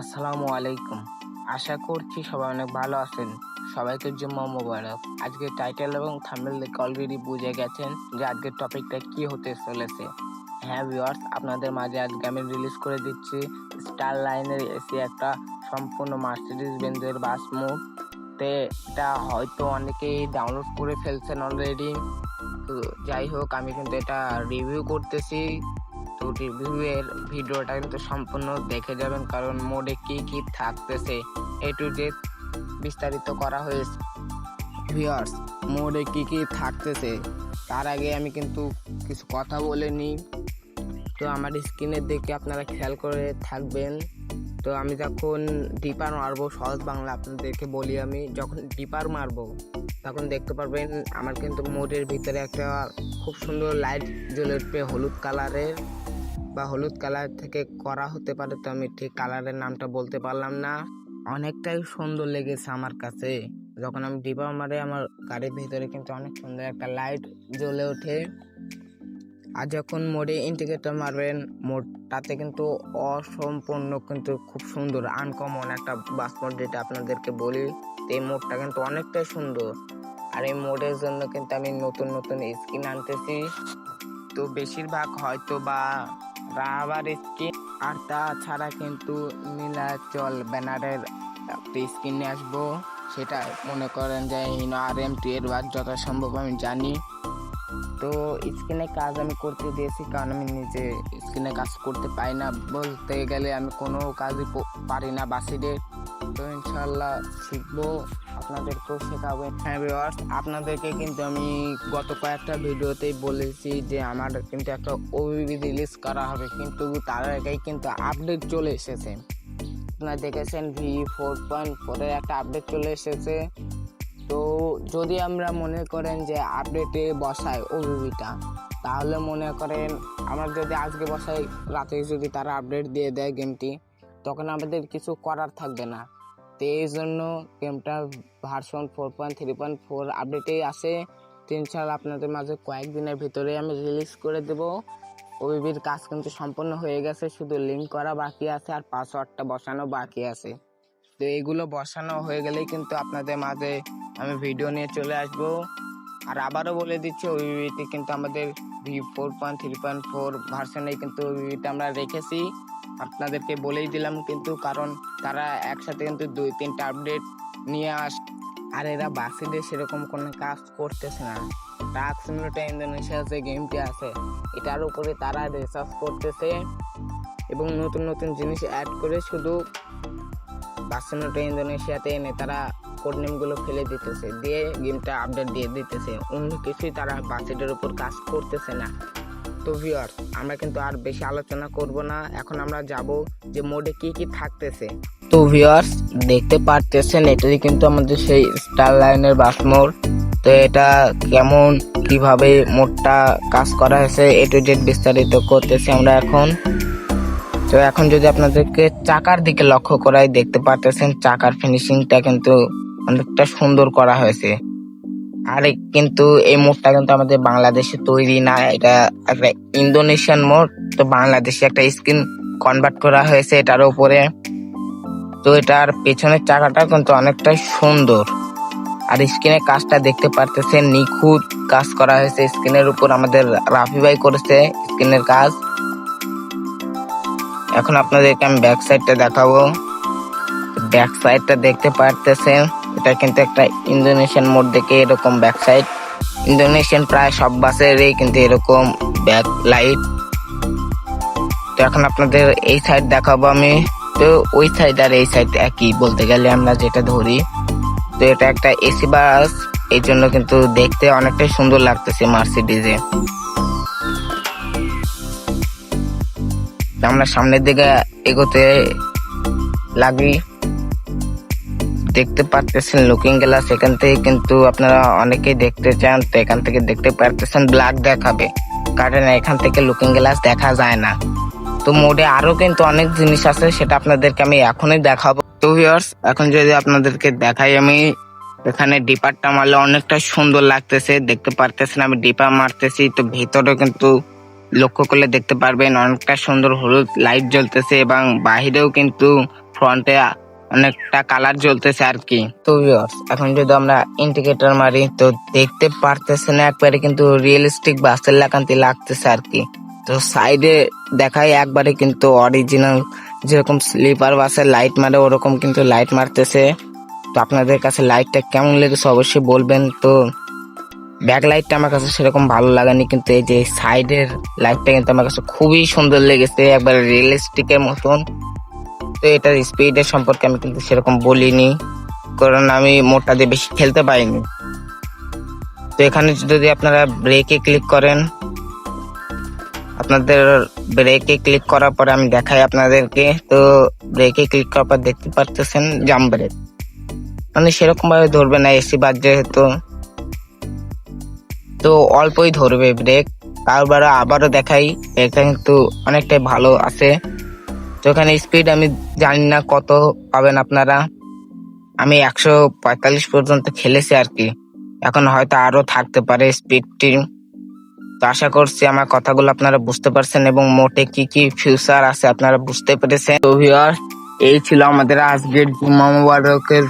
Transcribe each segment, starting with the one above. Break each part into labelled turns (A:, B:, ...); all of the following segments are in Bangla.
A: আসসালামু আলাইকুম। আশা করছি সবাই অনেক ভালো আছেন। সবাইকে জুম্মা মোবারক। আজকে টাইটেল এবং থাম্বনেল দেখে অলরেডি বুঝে গেছেন যে আজকের টপিকটা কি হতে চলেছে। হ্যাঁ ভিউয়ার্স আপনাদের মাঝে আজকে আমি রিলিজ করে দিচ্ছি স্টার লাইনের এসি একটা সম্পূর্ণ মার্সিডিস বেঞ্জের বাস মুভ তে এটা হয়তো অনেকেই ডাউনলোড করে ফেলছেন অলরেডি তো যাই হোক, আমি কিন্তু এটা রিভিউ করতেছি। তো রিভিউয়ের ভিডিওটা কিন্তু সম্পূর্ণ দেখে যাবেন, কারণ মোডে কি কি থাকতেছে এ টু জেড বিস্তারিত করা হয়েছে। ভিউয়ার্স মোডে কি কি থাকতেছে, তার আগে আমি কিন্তু কিছু কথা বলে নিই। তো আমার স্ক্রিনের দিকে আপনারা খেয়াল করে থাকবেন। তো আমি যখন ডিপার মারবো, সহজ বাংলা আপনাদেরকে বলি আমি, যখন ডিপার মারবো, তখন দেখতে পারবেন আমার কিন্তু মোডের ভিতরে একটা খুব সুন্দর লাইট জ্বলে উঠবে, হলুদ কালারের বা হলুদ কালার থেকে করা হতে পারে, তো আমি ঠিক কালারের নামটা বলতে পারলাম না। অনেকটাই সুন্দর লেগেছে আমার কাছে। যখন আমি ডিপা মারে আমার গাড়ির ভিতরে কিন্তু অনেক সুন্দর একটা লাইট জ্বলে ওঠে। আর যখন মোডে ইন্ডিকেটর মারবেন, মোডটাতে কিন্তু অসম্পূর্ণ কিন্তু খুব সুন্দর আনকমন একটা বাস মোড যেটা আপনাদেরকে বলি এই মোডটা কিন্তু অনেকটাই সুন্দর। আর এই মোডের জন্য কিন্তু আমি নতুন নতুন স্কিন আনতেছি। তো বেশিরভাগ হয়তো বা রাবার স্কিন আর তাছাড়া কিন্তু নীলাচল ব্যানারের একটা স্কিন নিয়ে আসব। সেটা মনে করেন যে হিনো আর এম টি এর বাদ যথাসম্ভব আমি জানি। তো স্ক্রিনে কাজ আমি করতে দিয়েছি, কারণ আমি নিজে স্ক্রিনে কাজ করতে পারি না। বলতে গেলে আমি কোনো কাজই পারি না বাসিডে তো ইনশাল্লাহ শিখব। আপনাদেরকেও শেখাবো হ্যাঁ ভিউয়ার্স আপনাদেরকে কিন্তু আমি গত কয়েকটা ভিডিওতেই বলেছি যে আমার কিন্তু একটা ওবিবি রিলিজ করা হবে, কিন্তু তার আগেই কিন্তু আপডেট চলে এসেছে। আপনারা দেখেছেন ভি ফোর পয়েন্ট ফোরের একটা আপডেট চলে এসেছে। তো যদি আমরা মনে করেন যে আপডেটে বসাই ওবিবিটা তাহলে মনে করেন আমরা যদি আজকে বসাই রাতে যদি তারা আপডেট দিয়ে দেয় গেমটি তখন আমাদের কিছু করার থাকবে না। তো এই জন্য গেমটা version four point three point four আপডেটেই আসে তিন ছাড়া আপনাদের মাঝে কয়েকদিনের ভিতরে আমি রিলিজ করে দেব। ওবিবির কাজ কিন্তু সম্পন্ন হয়ে গেছে, শুধু লিঙ্ক করা বাকি আছে আর পাসওয়ার্ডটা বসানো বাকি আছে। তো এগুলো বসানো হয়ে গেলেই কিন্তু আপনাদের মাঝে আমি ভিডিও নিয়ে চলে আসব। আর আবারও বলে দিচ্ছি, ওই ওবিবিটি কিন্তু আমাদের V four point three point four ভার্সনে কিন্তু ওবিবিটা আমরা রেখেছি। আপনাদেরকে বলেই দিলাম কিন্তু কারণ তারা একসাথে কিন্তু দুই তিনটা আপডেট নিয়ে আস, আর এরা বাসিদের সেরকম কোনো কাজ করতেছে না। টাক সিমুলেটার ইন্দোনেশিয়া যে গেমটি আছে, এটার উপরে তারা রিসার্চ করতেছে এবং নতুন নতুন জিনিস অ্যাড করে শুধু বাসিনোটা ইন্দোনেশিয়াতে এনে তারা কোড ফেলে দিতেছে, দিয়ে গেমটা আপডেট দিয়ে দিতেছে। অন্য কিছুই তারা বাসেটের উপর কাজ করতেছে না। তো ভিউয়ার্স আমরা কিন্তু আর বেশি আলোচনা করব না। এখন আমরা যাব যে মোডে কি কি থাকতেছে। তো ভিউয়ার্স দেখতে পারতেছেন, এটাই কিন্তু আমাদের সেই স্টার লাইনের বাস মোড তো এটা কেমন, কীভাবে মোডটা কাজ করা হয়েছে, এ টু জেড বিস্তারিত করতেছি আমরা এখন। তো এখন যদি আপনাদেরকে চাকার দিকে লক্ষ্য করাই দেখতে পারতেছেন, চাকার ফিনিশিংটা কিন্তু অনেকটা সুন্দর করা হয়েছে। আর কিন্তু এই মোডটা কিন্তু আমাদের বাংলাদেশে তৈরি না, এটা একটা ইন্দোনেশিয়ান মোড, তো বাংলাদেশে একটা স্ক্রিন কনভার্ট করা হয়েছে এটার উপরে। তো এটার পেছনের চাকাটা কিন্তু অনেকটাই সুন্দর। আর স্ক্রিনের কাজটা দেখতে পারতেছে নিখুঁত কাজ করা হয়েছে। স্ক্রিনের উপর আমাদের রাফি ভাই করেছে স্ক্রিনের কাজ। এখন আপনাদেরকে আমি ব্যাক সাইডটা দেখাবো। ব্যাক সাইডটা দেখতে পারতেছেন। এটা কিন্তু একটা ইন্দোনেশিয়ান মোড দেখে এরকম ব্যাক সাইড ইন্দোনেশিয়ান প্রায় সব বাসেরই কিন্তু এরকম ব্যাক লাইট তো এখন আপনাদের এই সাইড দেখাবো আমি। তো ওই সাইড আর এই সাইড একই বলতে গেলে আমরা যেটা ধরি। তো এটা একটা এসি বাস, এই জন্য কিন্তু দেখতে অনেকটাই সুন্দর লাগতেছে মার্সিডিজে। আমরা সামনের দিকে এগোতে লাগি। দেখতে পারতেছেন লুকিং গ্লাস এখান থেকে কিন্তু আপনারা অনেকেই দেখতে চান, তো এখান থেকে দেখতে পারতেছেন ব্ল্যাক দেখাবে। কারণ এখান থেকে লুকিং গ্লাস দেখা যায় না। তো মোডে আরও কিন্তু অনেক জিনিস আছে, সেটা আপনাদেরকে আমি এখনই দেখাবো। তো ভিউয়ার্স এখন যদি আপনাদেরকে দেখাই, আমি এখানে ডিপারটা মারলে অনেকটা সুন্দর লাগতেছে, দেখতে পারতেছেন, আমি ডিপার মারতেছি, তো ভিতরে কিন্তু লক্ষ্য করলে দেখতে পারবেন, অনেকটা সুন্দর হলুদ লাইট জ্বলতেছে এবং বাহিরেও কিন্তু ফ্রন্টে অনেকটা কালার জ্বলতেছে আর কি। তো এখন যদি আমরা ইন্ডিকেটর মারি, তো দেখতে পারতেছে না, একবারে কিন্তু রিয়েলিস্টিক বাসের লাগান্তি লাগতেছে আর কি। তো সাইডে দেখায় একবারে কিন্তু অরিজিনাল যেরকম স্লিপার বাসের লাইট মারে, ওরকম কিন্তু লাইট মারতেছে। তো আপনাদের কাছে লাইটটা কেমন লেগেছে অবশ্যই বলবেন। তো ব্যাক লাইটটা আমার কাছে সেরকম ভালো লাগেনি, কিন্তু এই যে সাইডের লাইটটা কিন্তু আমার কাছে খুবই সুন্দর লেগেছে, একবার রিয়েলিস্টিকের মতন। তো এটার স্পিডের সম্পর্কে আমি কিন্তু সেরকম বলিনি। কারণ আমি মোটা দিয়ে বেশি খেলতে পারিনি। তো এখানে যদি আপনারা ব্রেকে ক্লিক করেন, আপনাদের ব্রেকে ক্লিক করার পরে আমি দেখাই আপনাদেরকে। তো ব্রেকে ক্লিক করার পর দেখতে পারতেছেন জাম ব্রেক মানে সেরকম ভাবে ধরবে না এসি বাদ যেহেতু। তো অল্পই ধরবে ব্রেক তারপর আবারও দেখাই ব্রেকটা কিন্তু অনেকটাই ভালো আছে। তো এখানে স্পিড আমি জানি না কত পাবেন আপনারা। আমি একশো পঁয়তাল্লিশ পর্যন্ত খেলেছি আর কি। এখন হয়তো আরও থাকতে পারে স্পিডটি তো আশা করছি আমার কথাগুলো আপনারা বুঝতে পারছেন এবং মোটে কি কি ফিউচার আছে আপনারা বুঝতে পেরেছেন। তো viewers, এই ছিল আমাদের আজকের জুম্মা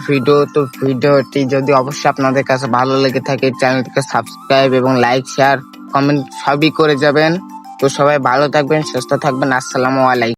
A: ভিডিও তো ভিডিওটি যদি অবশ্যই আপনাদের কাছে ভালো লেগে থাকে চ্যানেলটিকে সাবস্ক্রাইব এবং লাইক শেয়ার কমেন্ট সবই করে যাবেন। তো সবাই ভালো থাকবেন সুস্থ থাকবেন। আসসালামু আলাইকুম।